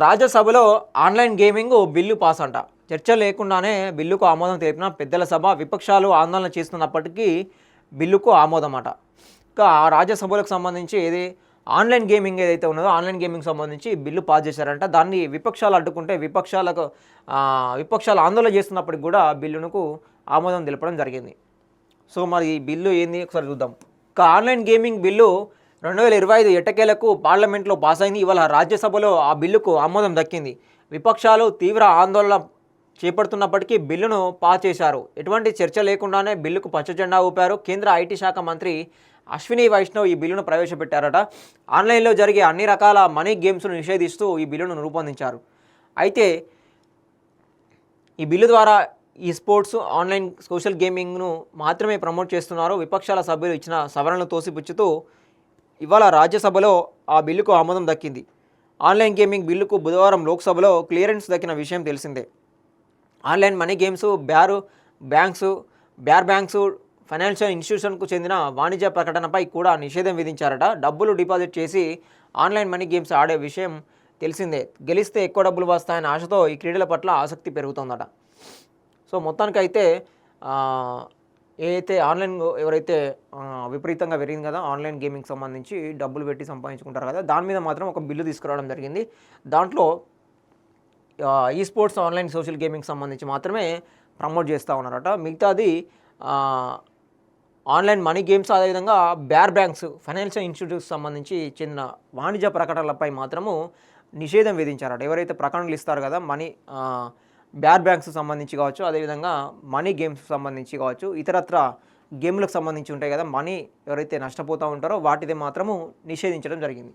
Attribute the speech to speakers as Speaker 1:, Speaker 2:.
Speaker 1: రాజ్యసభలో online gaming bill pass అంట చర్చ లేకుండానే బిల్లుకు ఆమోదం తెలిపిన పెద్దల సభ విపక్షాలు ఆందోళన చేస్తున్నప్పటికీ బిల్లుకు ఆమోదం అట ఇంకా రాజ్యసభలకు సంబంధించి ఏది ఆన్లైన్ గేమింగ్ ఏదైతే ఉన్నదో ఆన్లైన్ గేమింగ్ సంబంధించి బిల్లు పాస్ చేశారంట. దాన్ని విపక్షాలు అడ్డుకుంటే విపక్షాలకు విపక్షాలు ఆందోళన చేస్తున్నప్పటికి కూడా బిల్లునకు ఆమోదం తెలపడం జరిగింది. సో మరి ఈ బిల్లు ఏంది? ఒకసారి చూద్దాం. ఇంకా ఆన్లైన్ గేమింగ్ బిల్లు రెండు వేల ఇరవై ఐదు ఎట్టకేలకు పార్లమెంట్లో పాస్ అయింది ఇవాళ రాజ్యసభలో ఆ బిల్లుకు ఆమోదం దక్కింది. విపక్షాలు తీవ్ర ఆందోళన చేపడుతున్నప్పటికీ బిల్లును పాస్ చేశారు. ఎటువంటి చర్చ లేకుండానే బిల్లుకు పచ్చజెండా ఊపారు. కేంద్ర ఐటీ శాఖ మంత్రి అశ్విని వైష్ణవ్ ఈ బిల్లును ప్రవేశపెట్టారట. ఆన్లైన్లో జరిగే అన్ని రకాల మనీ గేమ్స్ను నిషేధిస్తూ ఈ బిల్లును రూపొందించారు. అయితే ఈ బిల్లు ద్వారా ఈ స్పోర్ట్స్ ఆన్లైన్ సోషల్ గేమింగ్ను మాత్రమే ప్రమోట్ చేస్తున్నారు. విపక్షాల సభ్యులు ఇచ్చిన సవరణలు తోసిపుచ్చుతూ ఇవాళ రాజ్యసభలో ఆ బిల్లుకు ఆమోదం దక్కింది. ఆన్లైన్ గేమింగ్ బిల్లుకు బుధవారం లోక్సభలో క్లియరెన్స్ దక్కిన విషయం తెలిసిందే. Online money games bar banks bar banks financial ఇన్స్టిట్యూషన్కు చెందిన వాణిజ్య ప్రకటనపై కూడా నిషేధం విధించారట. డబ్బులు డిపాజిట్ చేసి ఆన్లైన్ మనీ గేమ్స్ ఆడే విషయం తెలిసిందే. గెలిస్తే ఎక్కువ డబ్బులు వస్తాయనే ఆశతో ఈ క్రీడల పట్ల ఆసక్తి పెరుగుతుందట. సో మొత్తానికైతే ఏదైతే ఆన్లైన్ ఎవరైతే విపరీతంగా పెరిగింది కదా ఆన్లైన్ గేమింగ్ సంబంధించి డబ్బులు పెట్టి సంపాదించుకుంటారు కదా దాని మీద మాత్రం ఒక బిల్లు తీసుకురావడం జరిగింది. దాంట్లో ఈ స్పోర్ట్స్ ఆన్లైన్ సోషల్ గేమింగ్ సంబంధించి మాత్రమే ప్రమోట్ చేస్తూ ఉన్నారట. మిగతాది ఆన్లైన్ మనీ గేమ్స్ అదేవిధంగా బ్యార్ బ్యాంక్స్ ఫైనాన్షియల్ ఇన్స్టిట్యూట్స్ సంబంధించి చెందిన వాణిజ్య ప్రకటనలపై మాత్రము నిషేధం విధించారట. ఎవరైతే ప్రకటనలు ఇస్తారు కదా మనీ బ్యార్ బ్యాంక్స్ సంబంధించి కావచ్చు అదేవిధంగా మనీ గేమ్స్ సంబంధించి కావచ్చు ఇతరత్ర గేమ్లకు సంబంధించి ఉంటాయి కదా మనీ ఎవరైతే నష్టపోతూ ఉంటారో వాటిది మాత్రము నిషేధించడం జరిగింది.